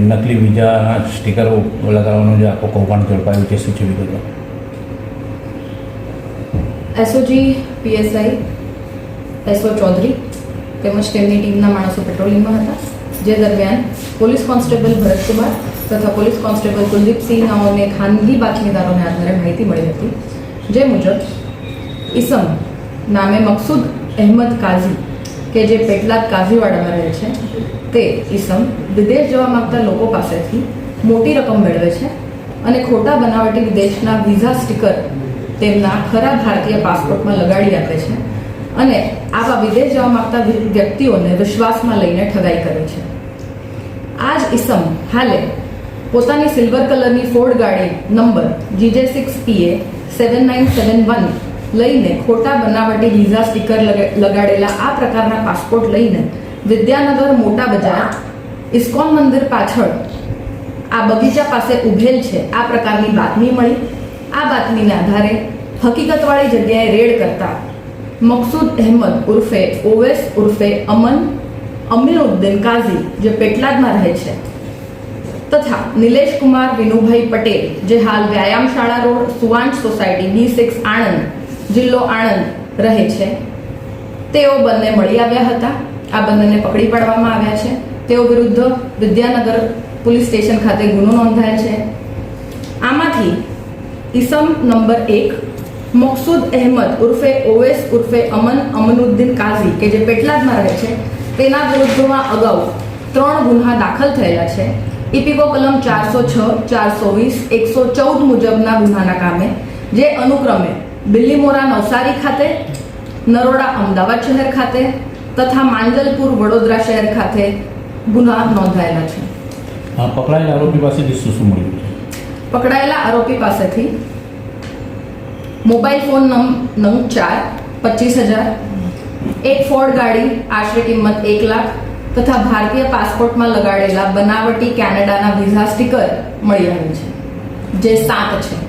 નકલી વિઝાના સ્ટીકરો લગાવવાનું જે આખો કૌભાંડ ઝડપાયું છે સૂચવી દીધું એસઓજી પીએસઆઈ એસઓ ચૌધરી તેમજ તેમની ટીમના માણસો પેટ્રોલિંગમાં હતા. જે દરમિયાન પોલીસ કોન્સ્ટેબલ ભરતકુમાર તથા પોલીસ કોન્સ્ટેબલ કુલદીપસિંહ નાઓને ખાનગી બાતમીદારોને આધારે માહિતી મળી હતી. જે મુજબ, ઈસમ નામે મકસૂદ અહેમદ કાઝી, કે જે પેટલાદ કાઝીવાડામાં રહે છે તે ઇસમ વિદેશ જવા માંગતા લોકો પાસેથી મોટી રકમ મેળવે છે અને ખોટા બનાવટી વિદેશના વિઝા સ્ટીકર તેમના ખરા ભારતીય પાસપોર્ટમાં લગાડી આપે છે અને આવા વિદેશ જવા માંગતા વ્યક્તિઓને વિશ્વાસમાં લઈને ઠગાઈ કરે છે. આ જ ઇસમ હાલે પોતાની સિલ્વર કલરની ફોર્ડ ગાડી number GJ six PA seven nine seven one લઈને ખોટા બનાવટી વિઝા સ્ટીકર લગાડેલા આ પ્રકારના પાસપોર્ટ લઈને વિદ્યાનગર મોટા બજાર, ઇસ્કોન મંદિર પાછળ. આ બગીચા પાસે ઉભેલ છે. આ પ્રકારની બાતમી મળી. આ બાતમીને આધારે હકીકતવાળી જગ્યાએ રેડ કરતા મકસૂદ અહેમદ ઉર્ફે ઓવેસ ઉર્ફે અમન, અમીરુદ્દીન કાઝી, જે પેટલાદમાં રહે છે, તથા નિલેશ કુમાર વિનુભાઈ પટેલ, જે હાલ વ્યાયામ શાળા road Suvansh society, B six Anand, જિલ્લો આણંદ રહે છે. તેઓ બંને મળી આવ્યા હતા. આ બંનેને પકડી પાડવામાં આવ્યા છે. તેઓ વિરુદ્ધ વિદ્યાનગર પોલીસ સ્ટેશન ખાતે ગુનો નોંધાયેલ છે. આમાંથી ઈસમ નંબર એક, મકસૂદ અહેમદ ઉર્ફે ઓવેસ ઉર્ફે અમન અમનુદ્દીન કાઝી, કે જે પેટલાદમાં રહે છે, તેના વિરુદ્ધમાં અગાઉ ત્રણ ગુન્હા દાખલ થયેલા છે. ઇપીકો કલમ ચારસો છ, ચારસો વીસ, એકસો ચૌદ મુજબના ગુન્હાના કામે, જે અનુક્રમે બિલ્લીમોરા નવસારી ખાતે, નરોડા અમદાવાદ શહેર ખાતે તથા માંડલપુર વડોદરા શહેર ખાતે ગુના નોંધાયેલા છે. પકડાયેલા આરોપી પાસેથી શું શું મળ્યું પકડાયેલા આરોપી પાસેથી મોબાઈલ ફોન નવ નવ ચાર પચીસ હજાર એક ફોર્ડ ગાડી આશરે કિંમત એક લાખ તથા ભારતીય પાસપોર્ટમાં લગાડેલા બનાવટી કેનેડાના વિઝા સ્ટીકર મળી આવ્યું છે જે સાત છે.